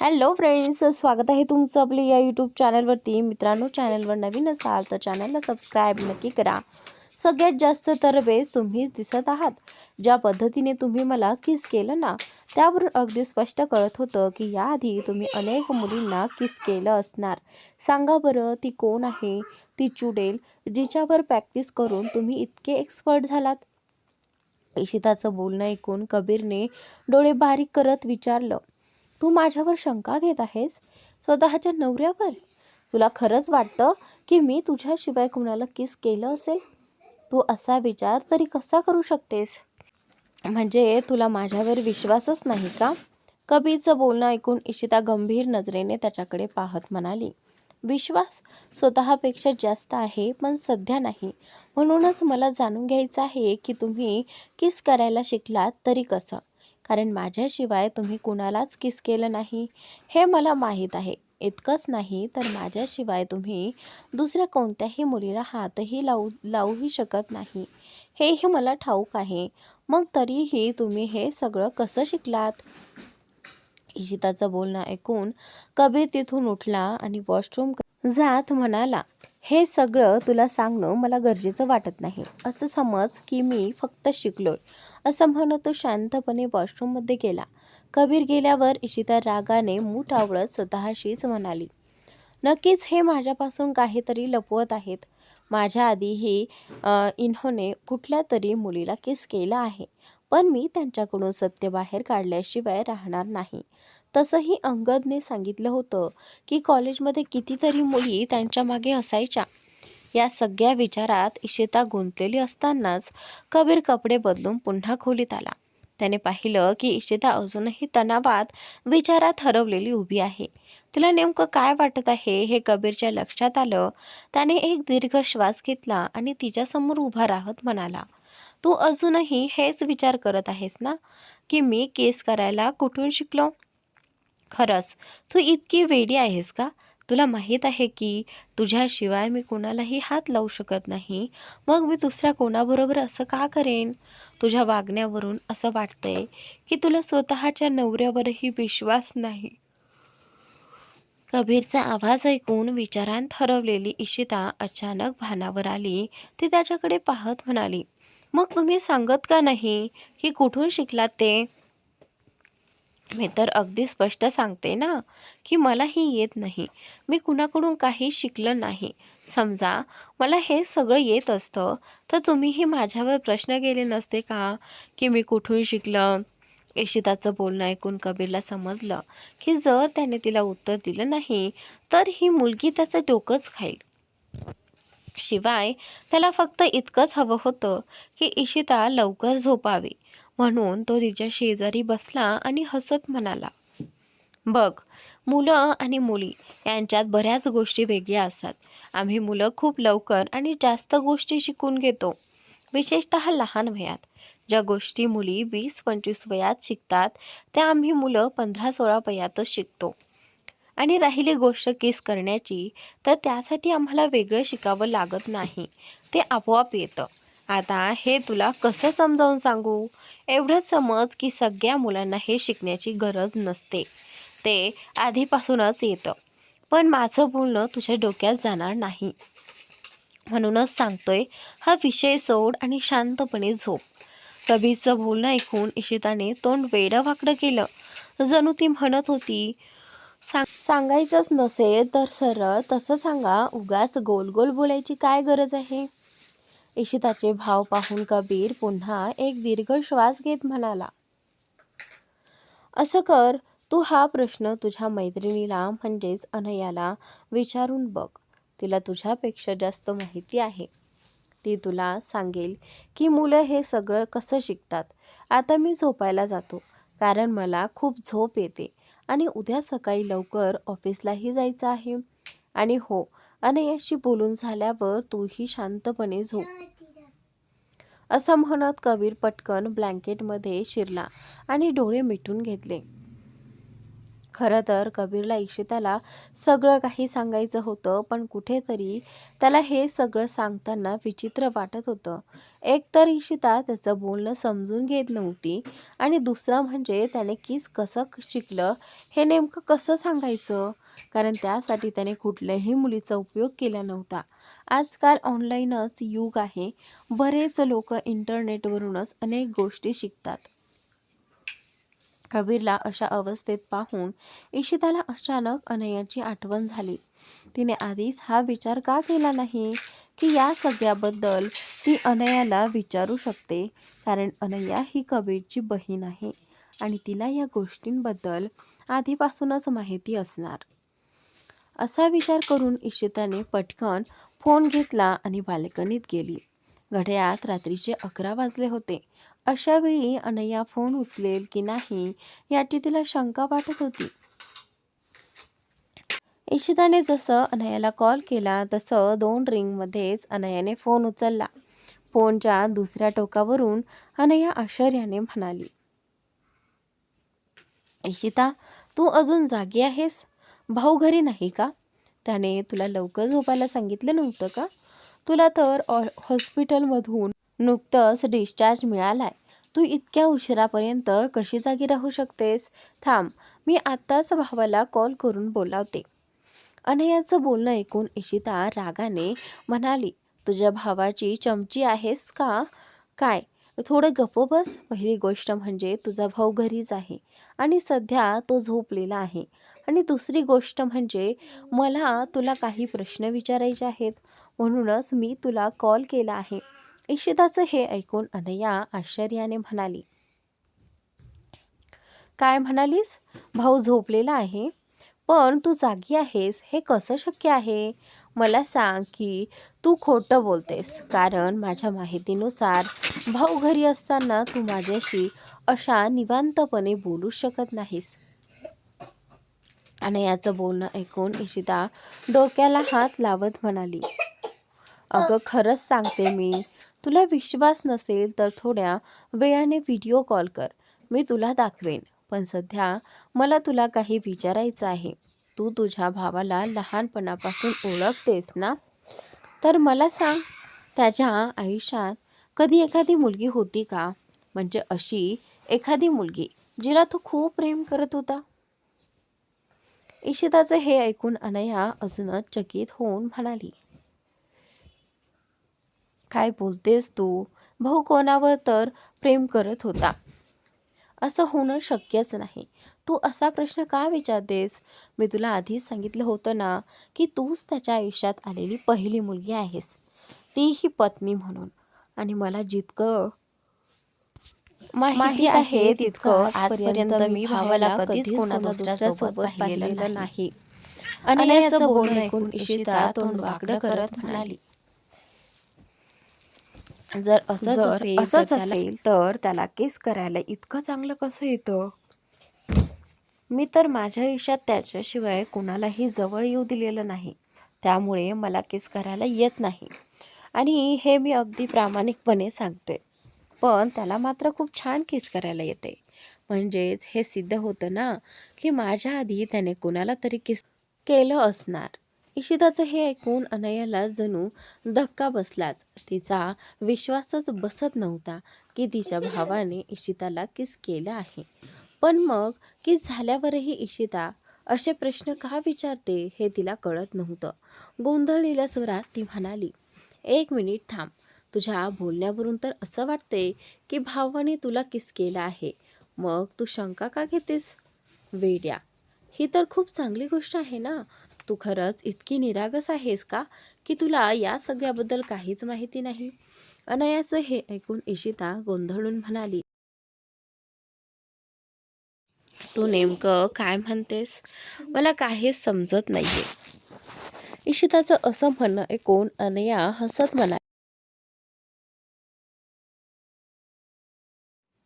Hello friends स्वागत आहे तुमचं आपल्या या यूट्यूब चॅनलवरती मित्रांनो चॅनलवर नवीन असाल तर चॅनलला सबस्क्राईब नक्की करा. सगळ्यात जास्त तरबेज तुम्हीच दिसत आहात. ज्या पद्धतीने तुम्ही मला किस केलं ना त्यावरून अगदी स्पष्ट कळत होतं की याआधी तुम्ही अनेक मुलींना किस केलं असणार. सांगा बरं ती कोण आहे? ती चुडेल जिच्यावर प्रॅक्टिस करून तुम्ही इतके एक्सपर्ट झालात? इशिताचं बोलणं ऐकून कबीरने डोळे बारीक करत विचारलं. तू माझ्यावर शंका घेत आहेस? स्वतःच्या नवऱ्यावर? तुला खरंच वाटतं की मी तुझ्याशिवाय कुणाला किस केलं असेल? तू असा विचार तरी कसा करू शकतेस? म्हणजे तुला माझ्यावर विश्वासच नाही का? कबीरचं बोलणं ऐकून इशिता गंभीर नजरेने त्याच्याकडे पाहत म्हणाली विश्वास स्वतःपेक्षा जास्त आहे पण सध्या नाही. म्हणूनच मला जाणून घ्यायचं आहे की तुम्ही किस करायला शिकलात तरी कसं? कारण माझ्याशिवाय तुम्ही कुणालाच किस केलं नाही. हे मला माहीत आहे. इतकंच नाही तर माझ्याशिवाय तुम्ही दुसऱ्या कोणत्याही मुलीला हातही लावू लावूही शकत नाही. हेही मला ठाऊक आहे. मग तरीही तुम्ही हे सगळं कसं शिकलात? इशिताचं बोलणं ऐकून कबीर तिथून उठला आणि वॉशरूम जात म्हणाला हे सगळं तुला सांगणं मला गरजेचं वाटत नाही. असं समज की मी फक्त शिकलोय. असं म्हणत तो शांतपणे वॉशरूममध्ये गेला. कबीर गेल्यावर इशिता रागाने मूठ आवळत स्वतःशीच म्हणाली नक्कीच हे माझ्यापासून काहीतरी लपवत आहेत. माझ्या आधीही इन्होने कुठल्या तरी मुलीला किस केला आहे. पण मी त्यांच्याकडून सत्य बाहेर काढल्याशिवाय राहणार नाही. तसंही अंगदने सांगितलं होतं की कॉलेजमध्ये कितीतरी मुली त्यांच्या मागे असायच्या. या सगळ्या विचारात इशिता गुंतलेली असतानाच कबीर कपडे बदलून पुन्हा खोलीत आला. त्याने पाहिलं की इशिता अजूनही तणावात विचारात हरवलेली उभी आहे. तिला नेमकं काय वाटत आहे हे कबीरच्या लक्षात आलं. त्याने एक दीर्घ श्वास घेतला आणि तिच्यासमोर उभा राहत म्हणाला तू अजूनही हेच विचार करत आहेस ना की मी केस करायला कुठून शिकलो? खरंच तू इतकी वेडी आहेस का? तुला माहीत आहे की तुझ्याशिवाय मी कोणालाही हात लावू शकत नाही. मग मी दुसऱ्या कोणाबरोबर असं का करेन? तुझ्या वागण्यावरून असं वाटतंय की तुला स्वतःच्या नवऱ्यावरही विश्वास नाही. कबीरचा आवाज ऐकून विचारांत हरवलेली इशिता अचानक भानावर आली. ती त्याच्याकडे पाहत म्हणाली मग तुम्ही सांगत का नाही की कुठून शिकलात ते? मी तर अगदी स्पष्ट सांगते ना की मला ही येत नाही. मी कुणाकडून काही शिकलं नाही. समजा मला हे सगळं येत असतं तर तुम्हीही माझ्यावर प्रश्न केले नसते का? की मी कुठून शिकलं? इशिताचं बोलणं ऐकून कबीरला समजलं की जर त्याने तिला उत्तर दिलं नाही तर ही मुलगी त्याचं डोकंच खाईल. शिवाय त्याला फक्त इतकंच हवं होतं की इशिता लवकर झोपावी. म्हणून तो तिच्या शेजारी बसला आणि हसत म्हणाला बघ मुलं आणि मुली यांच्यात बऱ्याच गोष्टी वेगळ्या असतात. आम्ही मुलं खूप लवकर आणि जास्त गोष्टी शिकून घेतो. विशेषतः लहान वयात. ज्या गोष्टी मुली वीस पंचवीस वयात शिकतात त्या आम्ही मुलं पंधरा सोळा वयातच शिकतो. आणि राहिली गोष्ट केस करण्याची तर त्यासाठी आम्हाला वेगळं शिकावं लागत नाही. ते आपोआप येतं. आता हे तुला कसं समजावून सांगू? एवढंच समज की सगळ्या मुलांना हे शिकण्याची गरज नसते. ते आधीपासूनच येतं. पण माझं बोलणं तुझ्या डोक्यात जाणार नाही. म्हणूनच सांगतोय हा विषय सोड आणि शांतपणे झोप. कबीरचं बोलणं ऐकून इशिताने तोंड वेडं वाकडं केलं. जणू ती म्हणत होती सांग सांगायचंच नसेल तर सरळ तसं सांगा. उगाच गोल गोल बोलायची काय गरज आहे? इशिताचे भाव पाहून कबीर पुन्हा एक दीर्घ श्वास घेत म्हणाला असं कर तू हा प्रश्न तुझ्या मैत्रिणीला म्हणजेच अनयाला विचारून बघ. तिला तुझ्यापेक्षा जास्त माहिती आहे. ती तुला सांगेल की मुलं हे सगळं कसं शिकतात. आता मी झोपायला जातो कारण मला खूप झोप येते आणि उद्या सकाळी लवकर ऑफिसलाही जायचं आहे. आणि हो अनयाशी बोलून झाल्यावर तूही शांतपणे झोप. असं म्हणत कबीर पटकन ब्लँकेटमध्ये शिरला आणि डोळे मिटून घेतले. खरं तर कबीरला इशिताला सगळं काही सांगायचं होतं पण कुठेतरी त्याला हे सगळं सांगताना विचित्र वाटत होतं. एक तर इशिता त्याचं बोलणं समजून घेत नव्हती आणि दुसरं म्हणजे त्याने किस कसं शिकलं हे नेमकं कसं सांगायचं? कारण त्यासाठी त्याने कुठल्याही मुलीचा उपयोग केला नव्हता. आजकाल ऑनलाईनच युग आहे. बरेच लोक इंटरनेटवरूनच अनेक गोष्टी शिकतात. कबीरला अशा अवस्थेत पाहून इशिताला अचानक अनयाची आठवण झाली. तिने आधीच हा विचार का केला नाही की या सगळ्याबद्दल ती अनयाला विचारू शकते? कारण अनया ही कबीरची बहीण आहे आणि तिला या गोष्टींबद्दल आधीपासूनच माहिती असणार. असा विचार करून इशिताने पटकन फोन घेतला आणि बाल्कनीत गेली. घड्याळात रात्रीचे अकरा वाजले होते. अशा वेळी अनया फोन उचलेल की नाही याची तिला शंका वाटत होती. इशिताने जसं अनयाला कॉल केला तसं दोन रिंगमध्येच अनयाने फोन उचलला. फोनच्या दुसऱ्या टोकावरून अनया आश्चर्याने म्हणाली इशिता तू अजून जागी आहेस? भाऊ घरी नाही का? त्याने तुला लवकर झोपायला सांगितलं नव्हतं का? तुला तर हॉस्पिटलमधून नुकतंच डिस्चार्ज मिळालाय. तू इतक्या उशिरापर्यंत कशी जागी राहू शकतेस? थांब मी आत्ताच भावाला कॉल करून बोलावते. अनयाचं बोलणं ऐकून इशिता रागाने म्हणाली तुझ्या भावाची चमची आहेस का? काय? थोडं गप्प बस. पहिली गोष्ट म्हणजे तुझा भाऊ घरीच आहे आणि सध्या तो झोपलेला आहे. आणि दुसरी गोष्ट म्हणजे मला तुला काही प्रश्न विचारायचे आहेत. म्हणूनच मी तुला कॉल केला आहे. इशिताचं हे ऐकून अनया आश्चर्याने म्हणाली. काय म्हणालीस? भाऊ झोपलेला आहे. पण तू जागी आहेस. हे कसं शक्य आहे? मला सांग की तू खोटं बोलतेस. कारण माझ्या माहितीनुसार भाऊ घरी असताना तू माझ्याशी अशा निवांतपणे बोलू शकत नाहीस. आणि याचं बोलणं ऐकून इशिता डोक्याला हात लावत म्हणाली अगं खरंच सांगते मी. तुला विश्वास नसेल तर थोड्या वेळाने व्हिडिओ कॉल कर. मी तुला दाखवेन. पण सध्या मला तुला काही विचारायचं आहे. तू तुझ्या भावाला लहानपणापासून ओळखतेस ना? तर मला सांग त्याच्या आयुष्यात कधी एखादी मुलगी होती का? म्हणजे अशी एखादी मुलगी जिला तू खूप प्रेम करत होता? इशिताचं हे ऐकून अनया अजूनच चकित होऊन म्हणाली काय बोलतेस तू? भाऊ कोणावर तर प्रेम करत होता. असं होणं शक्यच नाही. तू असा प्रश्न का विचारतेस? मी तुला आधीच सांगितलं होतं ना की तूच त्याच्या आयुष्यात आलेली पहिली मुलगी आहेस. तीही पत्नी म्हणून. आणि मला जितकं माहिती आहे तितकं आजपर्यंत मी भावाला कधीच कोणा दुसऱ्यासोबत पाहिलेलं नाही. अनयाचं बोलणं ऐकून इशिता तोंड वाकडं करत म्हणाली. जर असं असंच असेल तर त्याला केस करायला इतकं चांगलं कसं येतं? मी तर माझ्या आयुष्यात त्याच्याशिवाय कोणालाही जवळ येऊ दिलेलं नाही. त्यामुळे मला केस करायला येत नाही. आणि हे मी अगदी प्रामाणिकपणे सांगते. पण त्याला मात्र खूप छान केस करायला येते. म्हणजेच हे सिद्ध होतं ना की माझ्या आधी त्याने कोणाला तरी किस केलं असणार. इशिताचं हे ऐकून अनयाला जणू धक्का बसलाच. तिचा विश्वासच बसत नव्हता की तिच्या भावाने इशिताला किस केलं आहे. पण मग किस झाल्यावरही इशिता असे प्रश्न का विचारते हे तिला कळत नव्हतं. गोंधळलेल्या स्वरात ती म्हणाली एक मिनिट थांब. तुझ्या बोलण्यावरून तर असं वाटते की भावाने तुला किस केला आहे. मग तू शंका का घेतेस? वेड्या ही तर खूप चांगली गोष्ट आहे ना? तू खरंच इतकी निरागस आहेस का की तुला या सगळ्याबद्दल काहीच माहिती नाही? अनयाचं हे ऐकून इशिता गोंधळून म्हणाली. तू नेमकं काय म्हणतेस? मला काहीच समजत नाहीये. इशिताचं असं म्हणणं ऐकून अनया हसत म्हणाली.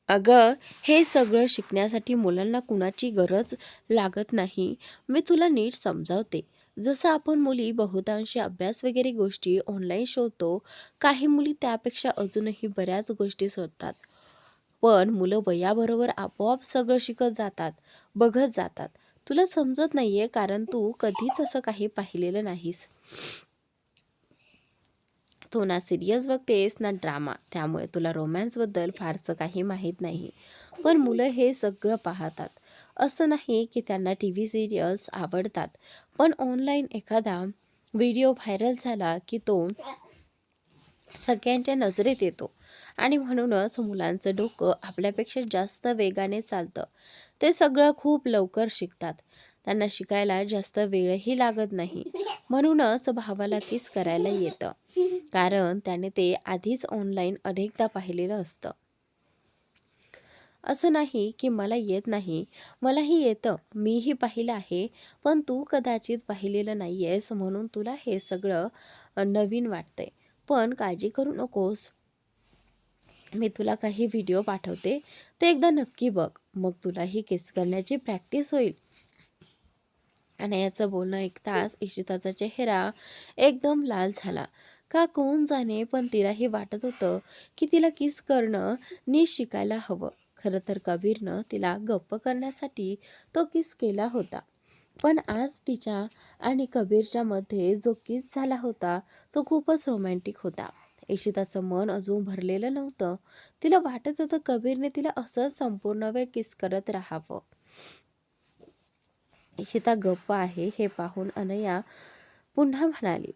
अगं हे सगळं शिकण्यासाठी मुलांना कुणाची गरज लागत नाही. मी तुला नीट समजावते. जसं आपण मुली बहुतांशी अभ्यास वगैरे गोष्टी ऑनलाईन शोधतो काही मुली त्यापेक्षा अजूनही बऱ्याच गोष्टी शोधतात. पण मुलं वयाबरोबर आपोआप सगळं शिकत जातात बघत जातात. तुला समजत नाही आहे कारण तू कधीच असं काही पाहिलेलं नाहीस. तू ना सिरियस बघतेस ना ड्रामा. त्यामुळे तुला रोमॅन्सबद्दल फारसं काही माहीत नाही. पण मुलं हे सगळं पाहतात. असं नाही की त्यांना टी व्ही सिरियल्स आवडतात. पण ऑनलाईन एखादा व्हिडिओ व्हायरल झाला की तो सगळ्यांच्या नजरेत येतो. आणि म्हणूनच मुलांचं डोकं आपल्यापेक्षा जास्त वेगाने चालतं. ते सगळं खूप लवकर शिकतात. त्यांना शिकायला जास्त वेळही लागत नाही. म्हणूनच भावाला किस करायला येतं. कारण त्याने ते आधीच ऑनलाईन अनेकदा पाहिलेलं असतं. असं नाही की मला येत नाही. मलाही येतं. मीही पाहिलं आहे. पण तू कदाचित पाहिलेलं नाही आहेस म्हणून तुला हे सगळं नवीन वाटतंय. पण काळजी करू नकोस. मी तुला काही व्हिडिओ पाठवते. ते एकदा नक्की बघ. मग तुलाही किस करण्याची प्रॅक्टिस होईल. आणि याचं बोलणं ऐकताच इशिताचा चेहरा एकदम लाल झाला. का कोण जाणे पण तिलाही वाटत होतं की तिला किस करणं नीट शिकायला हवं. खरं तर कबीरनं तिला गप्प करण्यासाठी तो किस केला होता. पण आज तिच्या आणि कबीरच्या मध्ये जो किस झाला होता तो खूपच रोमॅन्टिक होता. इशिताचं मन अजून भरलेलं नव्हतं. तिला वाटत होतं कबीरने तिला असंच संपूर्ण वेळ किस करत राहावं. इशिता गप्प आहे हे पाहून अनया पुन्हा म्हणाली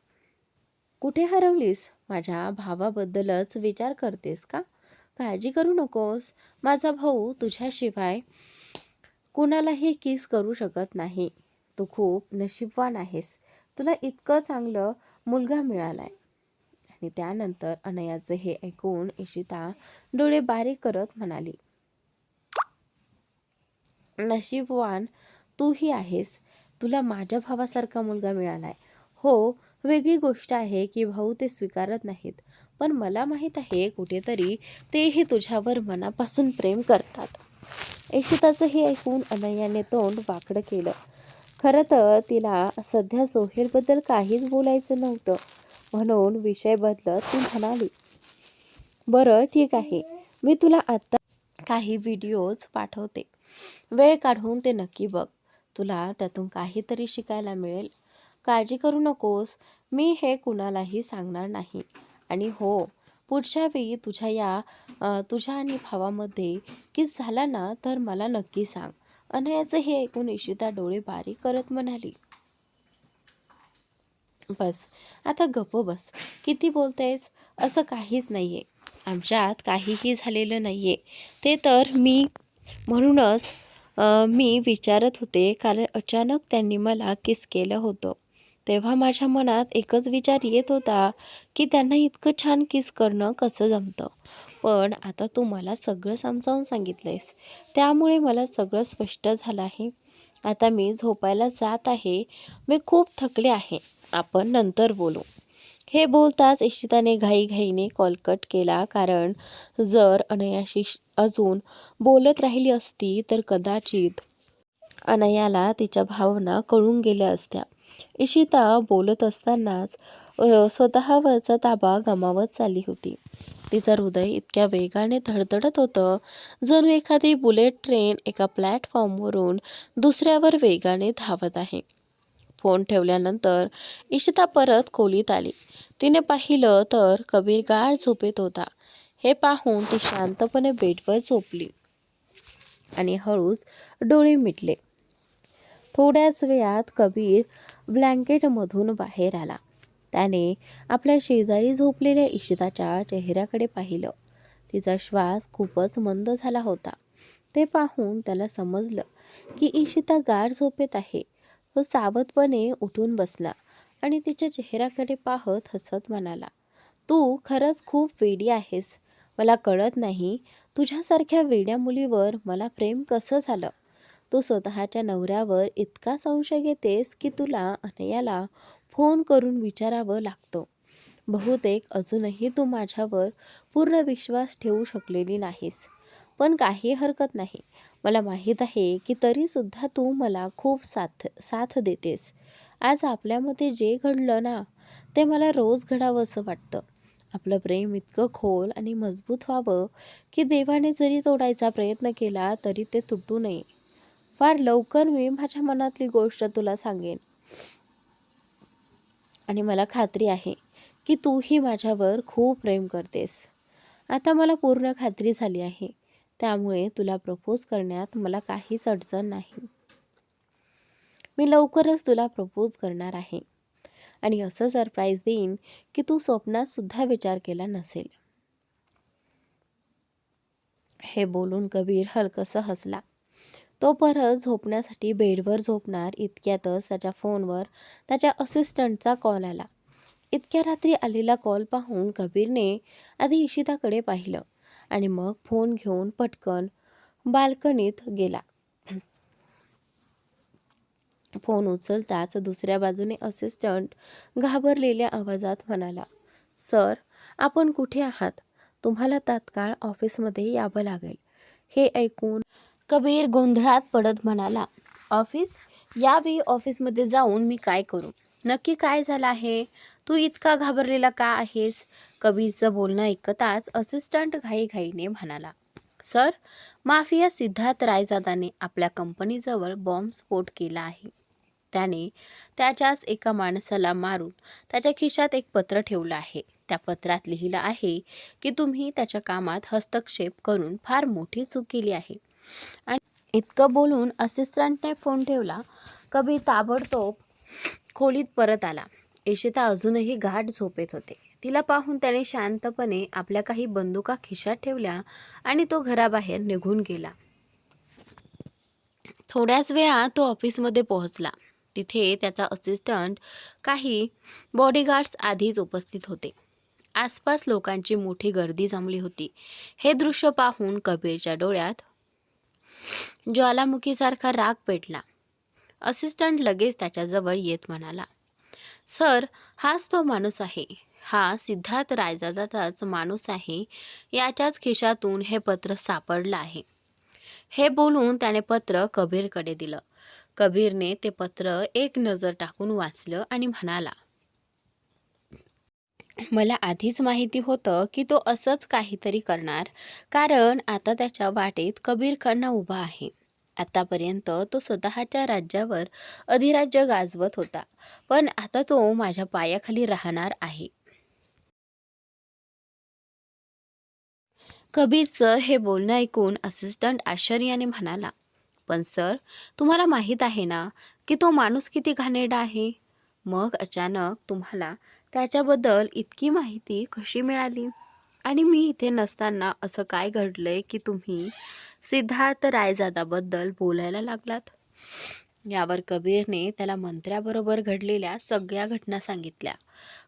कुठे हरवलीस? माझ्या भावाबद्दलच विचार करतेस का? काळजी करू नकोस. माझा भाऊ तुझ्याशिवाय कुणालाही किस करू शकत नाही. तू खूप नशीबवान आहेस. तुला इतकं चांगलं मुलगा मिळालाय. आणि त्यानंतर अनयाचं हे ऐकून इशिता डोळे बारीक करत म्हणाली नशीबवान तूही आहेस. तुला माझ्या भावासारखा मुलगा मिळाला आहे हो वेगळी गोष्ट आहे की भाऊ ते स्वीकारत नाहीत. पण मला माहीत आहे कुठेतरी तेही तुझ्यावर मनापासून प्रेम करतात. इशिताचं हे ऐकून अनयाने तोंड वाकडं केलं. खरं तर तिला सध्या सोहेलबद्दल काहीच बोलायचं नव्हतं. म्हणून विषय बदलत ती म्हणाली बरं ठीक आहे. मी तुला आत्ता काही व्हिडिओज पाठवते. वेळ काढून ते नक्की बघ. तुला त्यातून काहीतरी शिकायला मिळेल. काळजी करू नकोस. मी हे कुणालाही सांगणार नाही. आणि हो पुढच्या वेळी तुझ्या या तुझ्या आणि भावामध्ये किस झाला ना तर मला नक्की सांग. अनयाचं हे ऐकून इशिता डोळे बारीक करत म्हणाली. बस आता गप्प बस. किती बोलतेस? असं काहीच नाही आहे आमच्यात काहीही झालेलं नाही आहे ते तर मी म्हणूनच मी विचारत होते कारण अचानक त्यांनी मला किस केलं होतं. तेव्हा माझ्या मनात एकच विचार येत होता की त्यांना इतकं छान किस करणं कसं जमतं? पण आता तू मला सगळं समजावून सांगितलंयस. त्यामुळे मला सगळं स्पष्ट झालं आहे. आता मी झोपायला जात आहे. मी खूप थकले आहे. आपण नंतर बोलू. हे बोलताच इशिताने घाईघाईने कॉल कट केला. कारण जर अनयाशी श- अजून बोलत राहिली असती तर कदाचित अनयाला तिच्या भावना कळून गेल्या असत्या. इशिता बोलत असतानाच स्वतःवरचा ताबा गमावत चालली होती. तिचं हृदय इतक्या वेगाने धडधडत होतं. जणू एखादी बुलेट ट्रेन एका प्लॅटफॉर्मवरून दुसऱ्यावर वेगाने धावत आहे. फोन ठेवल्यानंतर इशिता परत खोलीत आली. तिने पाहिलं तर कबीर गार झोपेत होता. हे पाहून ती शांतपणे बेडवर झोपली आणि हळूच डोळे मिटले. थोड्याच वेळात कबीर ब्लँकेटमधून बाहेर आला. त्याने आपल्या शेजारी झोपलेल्या इशिताच्या चेहऱ्याकडे पाहिलं. तिचा श्वास खूपच मंद झाला होता. ते पाहून त्याला समजलं की इशिता गाढ झोपेत आहे. तो सावधपणे उठून बसला आणि तिच्या चेहऱ्याकडे पाहत हसत म्हणाला तू खरंच खूप वेडी आहेस. मला कळत नाही तुझ्यासारख्या वेड्या मुलीवर मला प्रेम कसं झालं? तू स्वतःच्या नवऱ्यावर इतका संशय घेतेस की तुला अनयाला फोन करून विचारावं लागतं. बहुतेक अजूनही तू माझ्यावर पूर्ण विश्वास ठेवू शकलेली नाहीस. पण काही हरकत नाही. मला माहीत आहे की तरीसुद्धा तू मला खूप साथ साथ देतेस. आज आपल्यामध्ये जे घडलं ना ते मला रोज घडावं असं वाटतं. आपलं प्रेम इतकं खोल आणि मजबूत व्हावं की देवाने जरी तोडायचा प्रयत्न केला तरी ते तुटू नये. फार लवकर मी माझ्या मनातली गोष्ट तुला सांगेन. आणि मला खात्री आहे की तूही माझ्यावर खूप प्रेम करतेस. आता मला पूर्ण खात्री झाली आहे. त्यामुळे तुला प्रपोज करण्यात मला काहीच अडचण नाही. मी लवकरच तुला प्रपोज करणार आहे. आणि असं सरप्राईज देईन की तू स्वप्नात सुद्धा विचार केला नसेल. हे बोलून कबीर हलकसं हसला. तो परत झोपण्यासाठी बेडवर झोपणार इतक्यातच त्याच्या फोनवर त्याच्या असिस्टंटचा कॉल आला. इतक्या रात्री आलेला कॉल पाहून कबीरने आधी इशिताकडे पाहिलं. आणि मग फोन घेऊन पटकन बाल्कनीत गेला. फोन उचलताच दुसऱ्या बाजूने असिस्टंट घाबरलेल्या आवाजात म्हणाला सर आपण कुठे आहात? तुम्हाला तात्काळ ऑफिसमध्ये यावं लागेल. हे ऐकून कबीर गोंधळात पडत म्हणाला ऑफिस? यावेळी ऑफिसमध्ये जाऊन मी काय करू? नक्की काय झालं आहे? तू इतका घाबरलेला का आहेस? कबीरचं बोलणं ऐकताच असिस्टंट घाईघाईने म्हणाला सर माफिया सिद्धार्थ रायजादाने आपल्या कंपनीजवळ बॉम्बस्फोट केला आहे. त्याने त्याच्याच एका माणसाला मारून त्याच्या खिशात एक पत्र ठेवलं आहे. त्या पत्रात लिहिलं आहे की तुम्ही त्याच्या कामात हस्तक्षेप करून फार मोठी चूक केली आहे. आणि इतकं बोलून असिस्टंटने फोन ठेवला. कबीर ताबडतोब खोलीत परत आला. इशिता अजूनही घाट झोपेत होते. तिला पाहून त्याने शांतपणे आपल्या काही बंदुका खिशात ठेवल्या आणि तो घराबाहेर निघून गेला. थोड्याच वेळा तो ऑफिसमध्ये पोहोचला. तिथे त्याचा असिस्टंट काही बॉडीगार्ड्स आधीच उपस्थित होते. आसपास लोकांची मोठी गर्दी जमली होती. हे दृश्य पाहून कबीरच्या डोळ्यात ज्वालामुखीसारखा राग पेटला. असिस्टंट लगेच त्याच्याजवळ येत म्हणाला सर हाच तो माणूस आहे. हा सिद्धार्थ रायजादाचाच माणूस आहे. याच्याच खिशातून हे पत्र सापडलं आहे. हे बोलून त्याने पत्र कबीरकडे दिलं. कबीरने ते पत्र एक नजर टाकून वाचलं आणि म्हणाला मला आधीच माहिती होतं की तो असंच काहीतरी करणार कारण आता त्याच्या वाटेत कबीर खन्ना उभा आहे. आतापर्यंत तो स्वतःच्या राज्यावर अधिराज्य गाजवत होता. पण आता तो माझ्या पायाखाली राहणार आहे. कबीरचं हे बोलणं ऐकून असिस्टंट आश्चर्याने म्हणाला पण सर तुम्हाला माहीत आहे ना की तो माणूस किती घाणेरडा आहे मग अचानक तुम्हाला त्याच्याबद्दल इतकी माहिती कशी मिळाली? आणि मी इथे नसताना असं काय घडलंय की तुम्ही सिद्धार्थ रायजादाबद्दल बोलायला लागलात. यावर कबीरने त्याला मंत्र्याबरोबर घडलेल्या सगळ्या घटना सांगितल्या.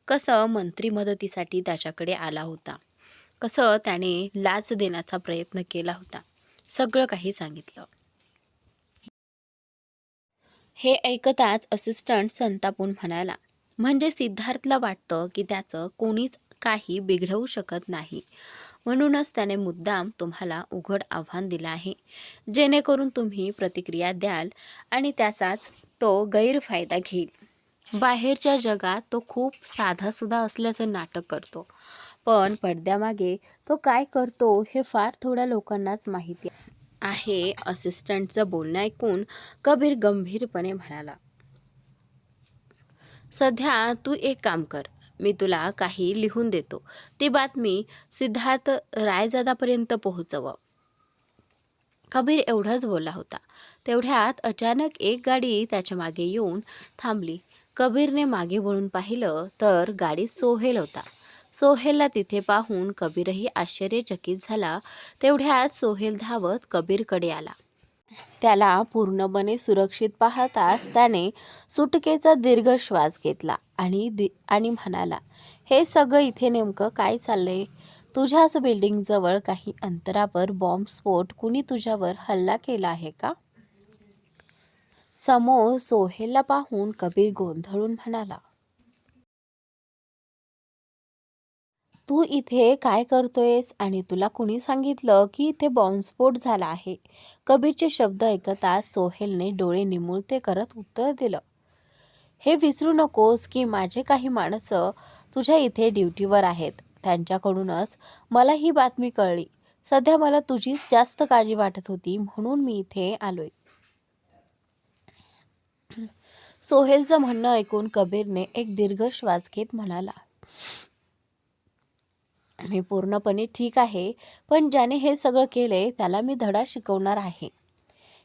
कसं मंत्री मदतीसाठी त्याच्याकडे आला होता. कसं त्याने लाच देण्याचा प्रयत्न केला होता. सगळं काही सांगितलं. हे ऐकताच असिस्टंट संतापून म्हणाला म्हणजे सिद्धार्थला वाटतं की त्याचं कोणीच काही बिघडवू शकत नाही. म्हणूनच त्याने मुद्दाम तुम्हाला उघड आव्हान दिलं आहे. जेणेकरून तुम्ही प्रतिक्रिया द्याल आणि त्याचाच तो गैरफायदा घेईल. बाहेरच्या जगात तो खूप साधासुधा असल्याचं नाटक करतो. पण पडद्यामागे तो काय करतो हे फार थोड्या लोकांनाच माहिती आहे असिस्टंटचं बोलणं ऐकून कबीर गंभीरपणे म्हणाला सध्या तू एक काम कर. मी तुला काही लिहून देतो. ती बातमी सिद्धार्थ रायजादापर्यंत पोहोचव. कबीर एवढंच बोलला होता. तेवढ्यात अचानक एक गाडी त्याच्यामागे येऊन थांबली. कबीरने मागे वळून पाहिलं तर गाडीत सोहेल होता. सोहेलला तिथे पाहून कबीरही आश्चर्यचकित झाला. तेवढ्यात सोहेल धावत कबीरकडे आला. त्याला पूर्णपणे सुरक्षित पाहताच त्याने सुटकेचा दीर्घ श्वास घेतला आणि दि आणि म्हणाला हे सगळं इथे नेमकं काय चाललंय? तुझ्याच बिल्डिंगजवळ काही अंतरावर बॉम्बस्फोट कुणी तुझ्यावर हल्ला केला आहे का? समोर सोहेलला पाहून कबीर गोंधळून म्हणाला तू इथे काय करतोयस? आणि तुला कुणी सांगितलं की इथे बॉम्बस्फोट झाला आहे? कबीरचे शब्द ऐकताच सोहेलने डोळे निमुळते करत उत्तर दिलं. हे विसरू नकोस की माझे काही माणसं तुझ्या इथे ड्युटीवर आहेत. त्यांच्याकडूनच मला ही बातमी कळली. सध्या मला तुझीच जास्त काळजी वाटत होती म्हणून मी इथे आलोय. सोहेलचं म्हणणं ऐकून कबीरने एक दीर्घ श्वास घेत म्हणाला. मी पूर्णपणे ठीक आहे पण ज्याने हे सगळं केले त्याला मी धडा शिकवणार आहे.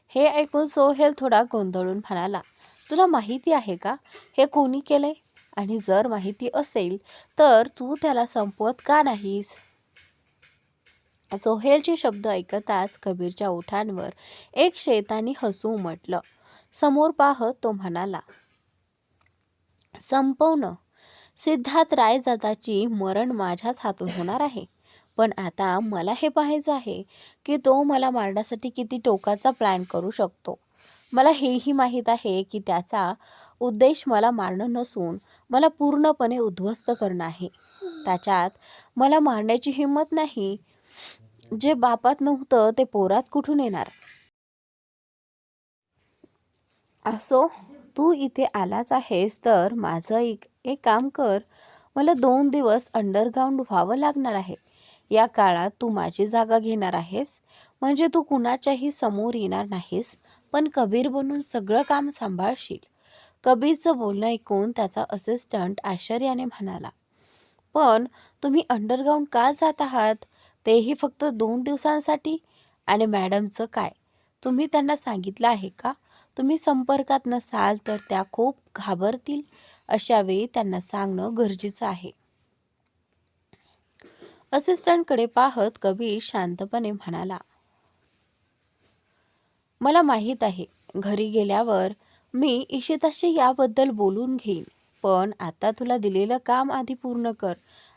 हे ऐकून सोहेल थोडा गोंधळून म्हणाला तुला माहिती आहे का? हे कोणी केले आणि जर माहिती असेल तर तू त्याला संपवत का नाहीस? सोहेलचे शब्द ऐकताच कबीरच्या ओठांवर एक शैतानी हसू उमटलं. समोर पाहत तो म्हणाला संपवणं सिद्धार्थ रायजादाची मरण माझ्याच हातून होणार आहे. पण आता मला हे पाहायचं आहे की तो मला मारण्यासाठी किती टोकाचा प्लॅन करू शकतो. मला हेही माहीत आहे की त्याचा उद्देश मला मारणं नसून मला पूर्णपणे उद्ध्वस्त करणं आहे. त्याच्यात मला मारण्याची हिंमत नाही. जे बापात नव्हतं ते पोरात कुठून येणार? असो तू इथे आलाच आहेस तर माझं एक एक काम कर. मला दोन दिवस अंडरग्राऊंड व्हावं लागणार आहे. या काळात तू माझी जागा घेणार आहेस. म्हणजे तू कुणाच्याही समोर येणार नाहीस पण कबीर बनून सगळं काम सांभाळशील. कबीरचं बोलणं ऐकून त्याचा असिस्टंट आश्चर्याने म्हणाला पण तुम्ही अंडरग्राऊंड का जात आहात? तेही फक्त दोन दिवसांसाठी? आणि मॅडमचं काय? तुम्ही त्यांना सांगितलं आहे का? तुम्ही संपर्कात नसाल तर त्या खूप घाबरतील. अशावेळी त्यांना सांगणं गरजेचं आहे. असिस्टंटकडे पाहत कबीर शांतपणे म्हणाला मला माहीत आहे घरी गेल्यावर मी इशिताशी याबद्दल बोलून घेईन पण आता तुला दिलेलं काम आधी पूर्ण कर.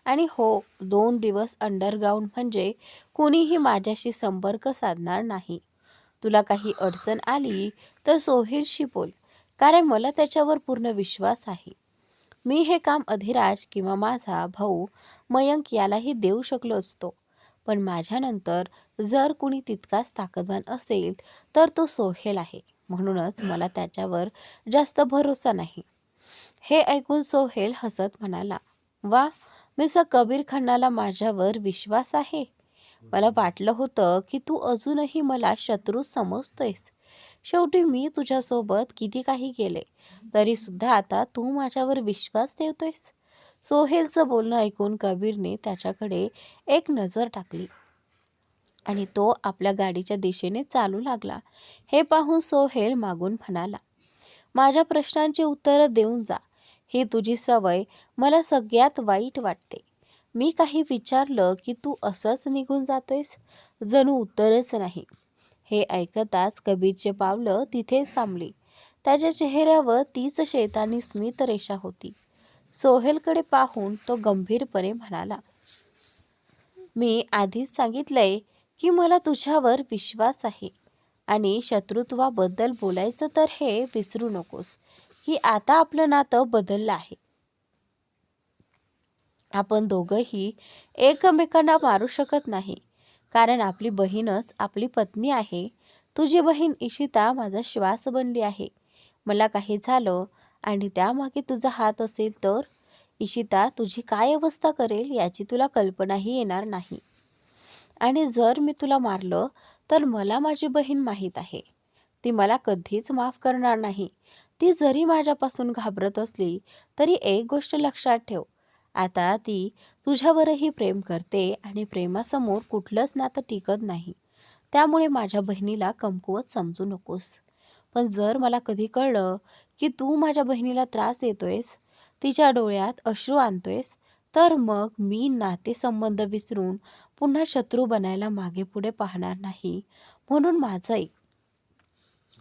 आणि हो दोन दिवस अंडरग्राऊंड म्हणजे कोणीही माझ्याशी संपर्क साधणार नाही. तुला काही अडचण आली तर सोहेलशी बोल कारण मला त्याच्यावर पूर्ण विश्वास आहे. मी हे काम अधिराज किंवा माझा भाऊ मयंक यालाही देऊ शकलो असतो. पण माझ्यानंतर जर कुणी तितकाच ताकदवान असेल तर तो सोहेल आहे. म्हणूनच मला त्याच्यावर जास्त भरोसा नाही. हे ऐकून सोहेल हसत म्हणाला वा मिसं कबीर खन्नाला माझ्यावर विश्वास आहे? मला वाटलं होतं की तू अजूनही मला शत्रू समजतोयस. शेवटी मी तुझ्यासोबत किती काही केले तरी सुद्धा आता तू माझ्यावर विश्वास ठेवतोयस? सोहेलचं बोलणं ऐकून कबीरने त्याच्याकडे एक नजर टाकली आणि तो आपल्या गाडीच्या दिशेने चालू लागला. हे पाहून सोहेल मागून म्हणाला माझ्या प्रश्नांची उत्तरं देऊन जा. ही तुझी सवय मला सगळ्यात वाईट वाटते. मी काही विचारलं की तू असंच निघून जातोयस? जणू उत्तरच नाही. हे ऐकताच कबीरचे पावलं तिथेच थांबली. त्याच्या चेहऱ्यावर तीच शेतानी स्मित रेषा होती. सोहेलकडे पाहून तो गंभीरपणे म्हणाला मी आधीच सांगितलंय की मला तुझ्यावर विश्वास आहे आणि शत्रुत्वाबद्दल बोलायचं तर हे विसरू नकोस की आता आपलं नातं बदललं आहे. आपण दोघंही एकमेकांना मारू शकत नाही. कारण आपली बहीणच आपली पत्नी आहे. तुझी बहीण इशिता माझा श्वास बनली आहे. मला काही झालं आणि त्यामागे तुझा हात असेल तर? इशिता तुझी काय अवस्था करेल याची तुला कल्पनाही येणार नाही. आणि जर मी तुला मारलं तर मला माझी बहीण माहीत आहे. ती मला कधीच माफ करणार नाही. ती जरी माझ्यापासून घाबरत असली तरी एक गोष्ट लक्षात ठेव. आता ती तुझ्यावरही प्रेम करते आणि प्रेमासमोर कुठलंच नातं टिकत नाही. त्यामुळे माझ्या बहिणीला कमकुवत समजू नकोस. पण जर मला कधी कळलं की तू माझ्या बहिणीला त्रास देतोयस तिच्या डोळ्यात अश्रू आणतोयस तर मग मी नातेसंबंध विसरून पुन्हा शत्रू बनायला मागे पुढे पाहणार नाही. म्हणून माझं ऐक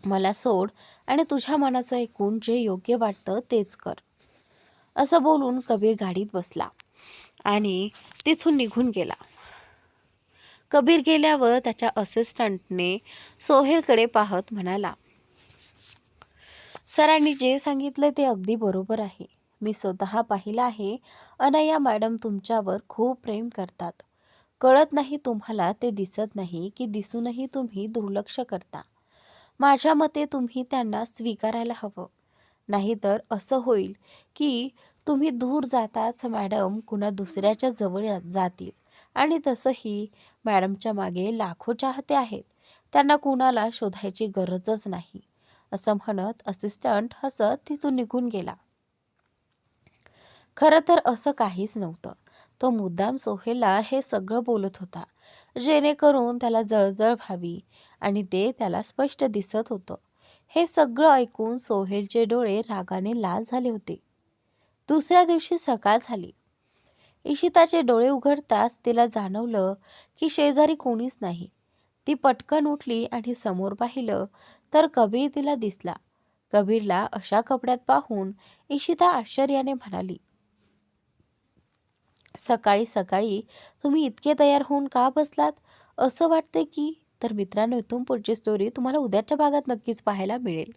मला सोड आणि तुझ्या मनाचं ऐकून जे योग्य वाटतं तेच कर. असं बोलून कबीर गाडीत बसला आणि तिथून निघून गेला. कबीर गेल्यावर त्याच्या असिस्टंटने सोहेलकडे पाहत म्हणाला सरांनी जे सांगितलं ते अगदी बरोबर आहे. मी स्वतः पाहिलं आहे. अनया मॅडम तुमच्यावर खूप प्रेम करतात. कळत नाही तुम्हाला ते दिसत नाही की दिसूनही तुम्ही दुर्लक्ष करता. माझ्या मते तुम्ही त्यांना स्वीकारायला हवं. नाहीतर असं होईल की तुम्ही दूर जाताच मॅडम कुणा दुसऱ्याच्या जवळ जातील. आणि तसंही मॅडमच्या मागे लाखो चाहते आहेत. त्यांना कुणाला शोधायची गरजच नाही. असं म्हणत असिस्टंट हसत तिथून निघून गेला. खरं तर असं काहीच नव्हतं. तो मुद्दाम सोहेलला हे सगळं बोलत होता. जेणेकरून त्याला जळजळ व्हावी आणि ते त्याला स्पष्ट दिसत होतं. हे सगळं ऐकून सोहेलचे डोळे रागाने लाल झाले होते. दुसऱ्या दिवशी सकाळ झाली. इशिताचे डोळे उघडताच तिला जाणवलं की शेजारी कोणीच नाही. ती पटकन उठली आणि समोर पाहिलं तर कबीर तिला दिसला. कबीरला अशा कपड्यात पाहून इशिता आश्चर्याने म्हणाली सकाळी सकाळी तुम्ही इतके तयार होऊन का बसलात? असं वाटते की तर मित्रांनो इथून पुढची स्टोरी तुम्हाला उद्याच्या भागात नक्कीच पाहायला मिळेल.